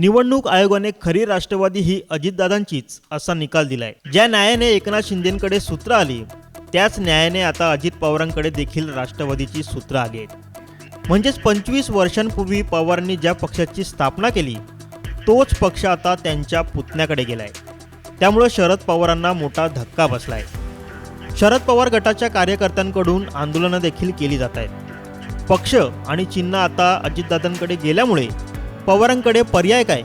निवडणूक आयोगाने खरी राष्ट्रवादी ही अजितदादांचीच असा निकाल दिलाय. ज्या न्यायाने एकनाथ शिंदेकडे सूत्र आली त्याच न्यायाने आता अजित पवारांकडे देखील राष्ट्रवादीची सूत्र आली आहेत. म्हणजेच पंचवीस वर्षांपूर्वी पवारांनी ज्या पक्षाची स्थापना केली तोच पक्ष आता त्यांच्या पुतण्याकडे गेलाय. त्यामुळं शरद पवारांना मोठा धक्का बसलाय. शरद पवार गटाच्या कार्यकर्त्यांकडून आंदोलनं देखील केली जात आहेत. पक्ष आणि चिन्ह आता अजितदादांकडे गेल्यामुळे पवारांकडे पर्याय काय?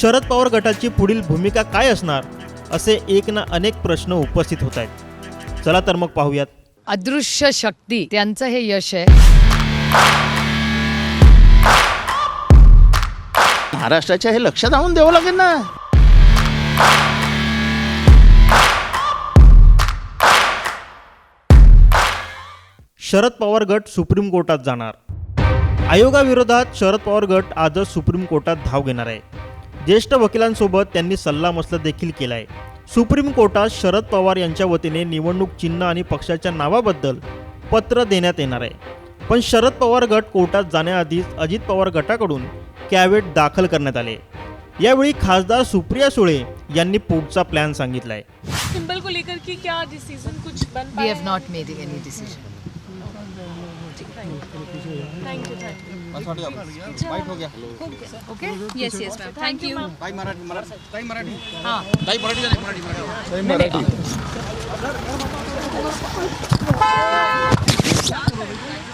शरद पवार गटाची पुढील भूमिका काय असणार? असे एक ना अनेक प्रश्न उपस्थित होत आहेत. चला तर मग पाहूयात. अदृश्य शक्ती त्यांचं हे यश आहे. महाराष्ट्राच्या हे लक्षात आणून द्यावं लागेल ना? शरद पवार गट सुप्रीम कोर्टात जाणार. आयोगाविरोधात शरद पवार गट आजच सुप्रीम कोर्टात धाव घेणार आहे. ज्येष्ठ वकिलांसोबत त्यांनी सल्लामसलत देखील केला आहे सुप्रीम कोर्टात शरद पवार यांच्या वतीने निवडणूक चिन्ह आणि पक्षाच्या नावाबद्दल पत्र देण्यात येणार आहे. पण शरद पवार गट कोर्टात जाण्याआधीच अजित पवार गटाकडून कॅवेट दाखल करण्यात आले. यावेळी खासदार सुप्रिया सुळे यांनी पुढचा प्लॅन सांगितला आहे सिंबल को लेकर के क्या डिसीजन कुछ बन we have not made any decision thank you thank you okay yes yes ma'am thank you हां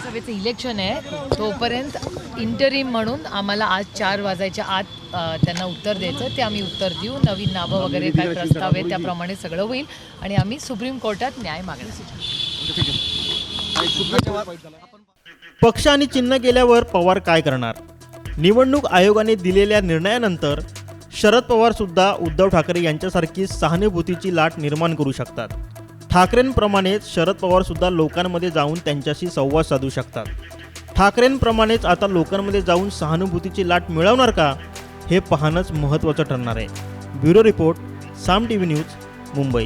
सभेचं इलेक्शन आहे. तोपर्यंत इंटरिम म्हणून आम्हाला आज चार वाजायच्या आत त्यांना उत्तर द्यायचं. ते आम्ही उत्तर देऊ. नवीन नावं वगैरे काय प्रस्ताव आहे त्याप्रमाणे सगळं होईल. आणि आम्ही सुप्रीम कोर्टात न्याय मागणार. पक्ष आणि चिन्ह गेल्यावर पवार काय करणार? निवडणूक आयोगाने दिलेल्या निर्णयानंतर शरद पवारसुद्धा उद्धव ठाकरे यांच्यासारखी सहानुभूतीची लाट निर्माण करू शकतात. ठाकरेंप्रमाणेच शरद पवारसुद्धा लोकांमध्ये जाऊन त्यांच्याशी संवाद साधू शकतात. ठाकरेंप्रमाणेच आता लोकांमध्ये जाऊन सहानुभूतीची लाट मिळवणार का? हे पाहणंच महत्त्वाचं ठरणार आहे. Bureau report Saam T V news Mumbai.